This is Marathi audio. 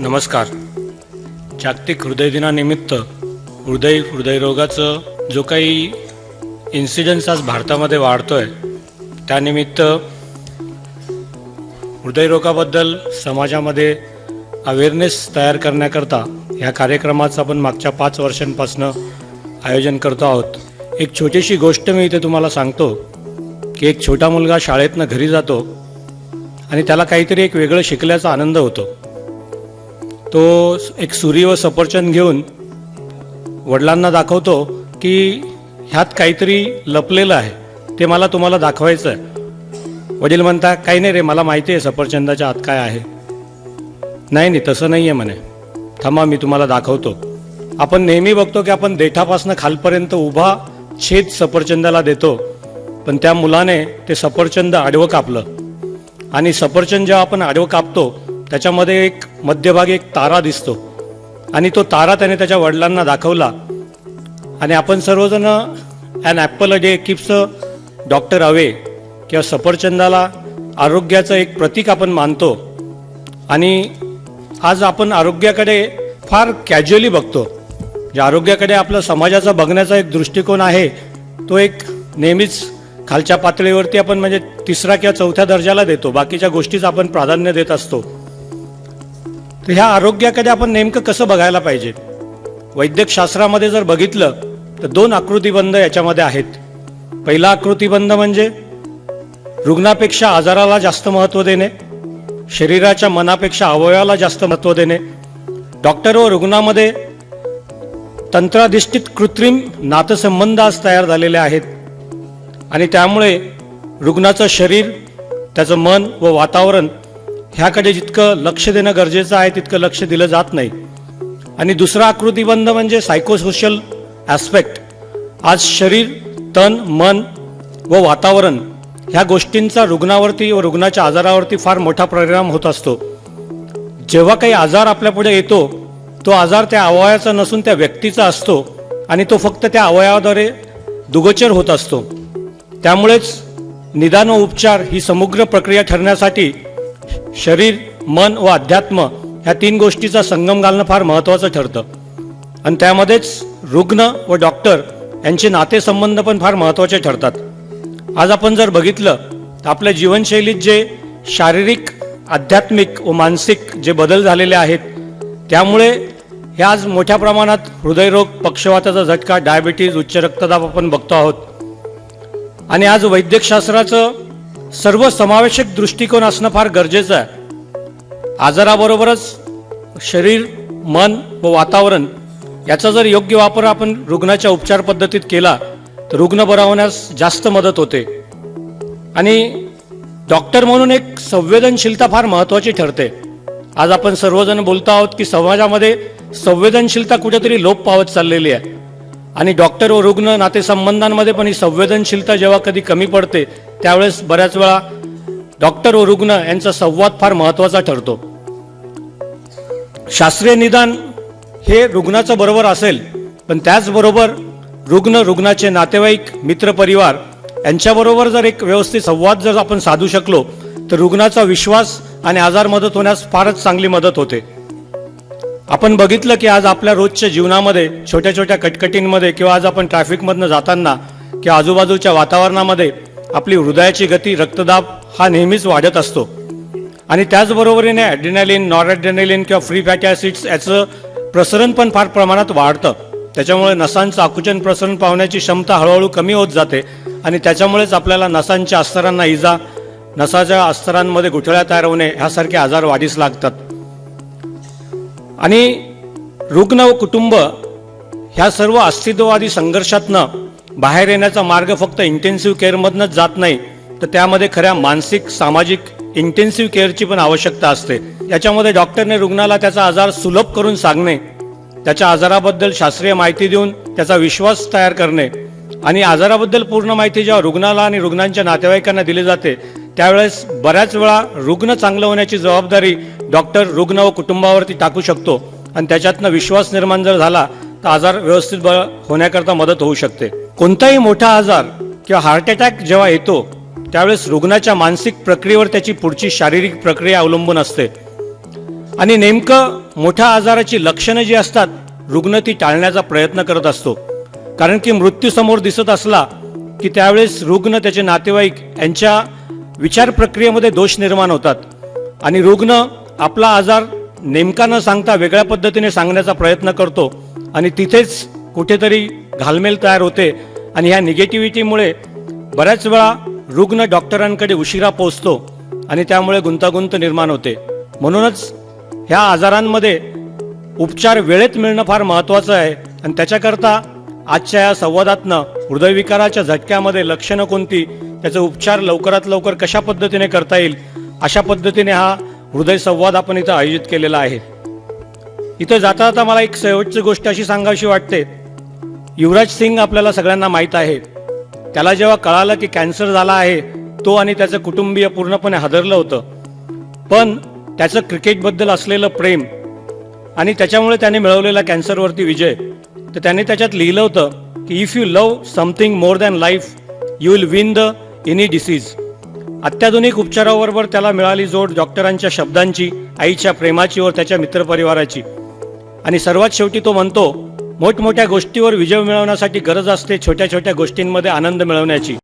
नमस्कार. जागतिक हृदय दिनानिमित्त हृदय हृदयरोगाचं जो काही इन्सिडन्स आज भारतामध्ये वाढतो आहे त्यानिमित्त हृदयरोगाबद्दल समाजामध्ये अवेअरनेस तयार करण्याकरता ह्या कार्यक्रमाचं आपण मागच्या पाच वर्षांपासनं आयोजन करतो आहोत. एक छोटीशी गोष्ट मी इथे तुम्हाला सांगतो की एक छोटा मुलगा शाळेतनं घरी जातो आणि त्याला काहीतरी एक वेगळं शिकल्याचा आनंद होतो. तो एक सुरी व सफरचंद घेऊन वडिलांना दाखवतो की ह्यात काहीतरी लपलेलं आहे. ते मला तुम्हाला दाखवायचं आहे वडील म्हणता काही नाही रे मला माहिती आहे सफरचंदाच्या आत काय आहे. नाही नाही तसं नाही आहे म्हणे. थांबा मी तुम्हाला दाखवतो. आपण नेहमी बघतो की आपण देठापासून खालपर्यंत उभा छेद सफरचंदाला देतो. पण त्या मुलाने ते सफरचंद आडवं कापलं. आणि सफरचंद जेव्हा आपण आडवं कापतो त्याच्यामध्ये एक मध्यभागी एक तारा दिसतो. आणि तो तारा त्याने त्याच्या वडिलांना दाखवला. आणि आपण सर्वजण an apple a day keeps doctor away किंवा सफरचंदाला आरोग्याचं एक प्रतीक आपण मानतो. आणि आज आपण आरोग्याकडे फार कॅज्युअली बघतो. जे आरोग्याकडे आपलं समाजाचा बघण्याचा एक दृष्टिकोन आहे तो एक नेहमीच खालच्या पातळीवरती आपण म्हणजे तिसरा किंवा चौथ्या दर्जाला देतो. बाकीच्या गोष्टीच आपण प्राधान्य देत असतो. तर ह्या आरोग्याकडे आपण नेमकं कसं बघायला पाहिजे? वैद्यकशास्त्रामध्ये जर बघितलं तर दोन आकृतीबंध याच्यामध्ये आहेत. पहिला आकृतीबंध म्हणजे रुग्णापेक्षा आजाराला जास्त महत्त्व देणे शरीराच्या मनापेक्षा अवयवाला जास्त महत्त्व देणे डॉक्टर व रुग्णामध्ये तंत्राधिष्ठित कृत्रिम नातसंबंध आज तयार झालेले आहेत. आणि त्यामुळे रुग्णाचं शरीर त्याचं मन व वातावरण ह्याकडे जितकं लक्ष देणं गरजेचं आहे तितकं लक्ष दिलं जात नाही. आणि दुसरा आकृतिबंध म्हणजे सायकोसोशल ॲस्पेक्ट आज शरीर तन मन व वातावरण ह्या गोष्टींचा रुग्णावरती व रुग्णाच्या आजारावरती फार मोठा परिणाम होत असतो. जेव्हा काही आजार आपल्यापुढे येतो तो आजार त्या अवयवाचा नसून त्या व्यक्तीचा असतो आणि तो फक्त त्या अवयवाद्वारे दुगोचर होत असतो. त्यामुळेच निदान व उपचार ही समग्र प्रक्रिया ठरण्यासाठी शरीर मन व अध्यात्म ह्या तीन गोष्टीचा संगम घालणं फार महत्त्वाचं ठरतं. आणि त्यामध्येच रुग्ण व डॉक्टर यांचे नातेसंबंध पण फार महत्त्वाचे ठरतात. आज आपण जर बघितलं तर आपल्या जीवनशैलीत जे शारीरिक आध्यात्मिक व मानसिक जे बदल झालेले आहेत त्यामुळे हे आज मोठ्या प्रमाणात हृदयरोग पक्षवाताचा झटका डायबिटीज उच्च रक्तदाब आपण बघतो आहोत. आणि आज वैद्यकशास्त्राचं सर्व समावेशक दृष्टिकोन असणं फार गरजेचं आहे. आजाराबरोबरच शरीर मन व वातावरण याचा जर योग्य वापर आपण रुग्णाच्या उपचार पद्धतीत केला तर रुग्ण बरा होण्यास जास्त मदत होते. आणि डॉक्टर म्हणून एक संवेदनशीलता फार महत्त्वाची ठरते. आज आपण सर्वजण बोलतो आहोत की समाजामध्ये संवेदनशीलता कुठेतरी लोप पावत चाललेली आहे. आणि डॉक्टर व रुग्ण नातेसंबंधांमध्ये पण ही संवेदनशीलता जेव्हा कधी कमी पडते त्यावेळेस बऱ्याच वेळा डॉक्टर व रुग्ण यांचा संवाद फार महत्त्वाचा ठरतो. शास्त्रीय निदान हे रुग्णाचं बरोबर असेल पण त्याचबरोबर रुग्ण रुग्णाचे नातेवाईक मित्रपरिवार यांच्याबरोबर जर एक व्यवस्थित संवाद जर आपण साधू शकलो तर रुग्णाचा विश्वास आणि आजार मदत होण्यास फारच चांगली मदत होते. आपण बघितलं की आज आपल्या रोजच्या जीवनामध्ये छोट्या छोट्या कटकटींमध्ये किंवा आज आपण ट्रॅफिकमधनं जाताना किंवा आजूबाजूच्या वातावरणामध्ये आपली हृदयाची गती रक्तदाब हा नेहमीच वाढत असतो. आणि त्याचबरोबरीने ॲड्रिनॅलिन नॉर ॲड्रिनॅलिन किंवा फ्री फॅटी ॲसिड्स याचं प्रसरण पण फार प्रमाणात वाढतं. त्याच्यामुळे नसांचं आकुचन प्रसरण पावण्याची क्षमता हळूहळू कमी होत जाते आणि त्याच्यामुळेच आपल्याला नसांच्या अस्तरांना इजा नसाच्या अस्तरांमध्ये गुठळ्या तयार होणे ह्यासारखे आजार वाढीस लागतात. आणि रुग्ण व कुटुंब ह्या सर्व अस्तित्ववादी संघर्षातनं बाहेर येण्याचा मार्ग फक्त इंटेन्सिव्ह केअरमधनंच जात नाही तर त्यामध्ये खऱ्या मानसिक सामाजिक इंटेन्सिव्ह केअरची पण आवश्यकता असते. याच्यामध्ये डॉक्टरने रुग्णाला त्याचा आजार सुलभ करून सांगणे त्याच्या आजाराबद्दल शास्त्रीय माहिती देऊन त्याचा विश्वास तयार करणे आणि आजाराबद्दल पूर्ण माहिती जेव्हा रुग्णाला आणि रुग्णांच्या नातेवाईकांना दिली जाते त्यावेळेस बऱ्याच वेळा रुग्ण चांगलं होण्याची जबाबदारी डॉक्टर रुग्ण व कुटुंबावरती टाकू शकतो आणि त्याच्यातनं विश्वास निर्माण जर झाला तर आजार व्यवस्थित होण्याकरता मदत होऊ शकते. कोणताही मोठा आजार किंवा हार्ट अटॅक जेव्हा येतो त्यावेळेस रुग्णाच्या मानसिक प्रक्रियेवर त्याची पुढची शारीरिक प्रक्रिया अवलंबून असते. आणि नेमकं मोठ्या आजाराची लक्षणं जी असतात रुग्ण ती टाळण्याचा प्रयत्न करत असतो. कारण की मृत्यूसमोर दिसत असला की त्यावेळेस रुग्ण त्याचे नातेवाईक यांच्या विचार प्रक्रियेमध्ये दोष निर्माण होतात. आणि रुग्ण आपला आजार नेमका न सांगता वेगळ्या पद्धतीने सांगण्याचा प्रयत्न करतो आणि तिथेच कुठेतरी घालमेल तयार होते आणि ह्या निगेटिव्हिटीमुळे बऱ्याच वेळा रुग्ण डॉक्टरांकडे उशिरा पोहोचतो आणि त्यामुळे गुंतागुंत निर्माण होते. म्हणूनच ह्या आजारांमध्ये उपचार वेळेत मिळणं फार महत्त्वाचं आहे आणि त्याच्याकरता आजच्या या संवादातनं हृदयविकाराच्या झटक्यामध्ये लक्षणं कोणती त्याचा उपचार लवकरात लवकर कशा पद्धतीने करता येईल अशा पद्धतीने हा हृदय संवाद आपण इथं आयोजित केलेला आहे. इथं जाता जाता मला एक शेवटची गोष्ट अशी सांगावीशी वाटते. युवराज सिंग आपल्याला सगळ्यांना माहीत आहे. त्याला जेव्हा कळालं की कॅन्सर झाला आहे तो आणि त्याचं कुटुंबीय पूर्णपणे हादरलं होतं. पण त्याचं क्रिकेटबद्दल असलेलं प्रेम आणि त्याच्यामुळे त्याने मिळवलेला कॅन्सरवरती विजय तर त्याने त्याच्यात लिहिलं होतं की if you love something more than life you will win the any disease. अत्याधुनिक उपचाराबरोबर त्याला मिळाली जोड डॉक्टरांच्या शब्दांची आईच्या प्रेमाची व त्याच्या मित्रपरिवाराची. आणि सर्वात शेवटी तो म्हणतो मोठमोठ्या गोष्टीवर विजय मिळवण्यासाठी गरज असते छोट्या छोट्या गोष्टींमध्ये आनंद मिळवण्याची.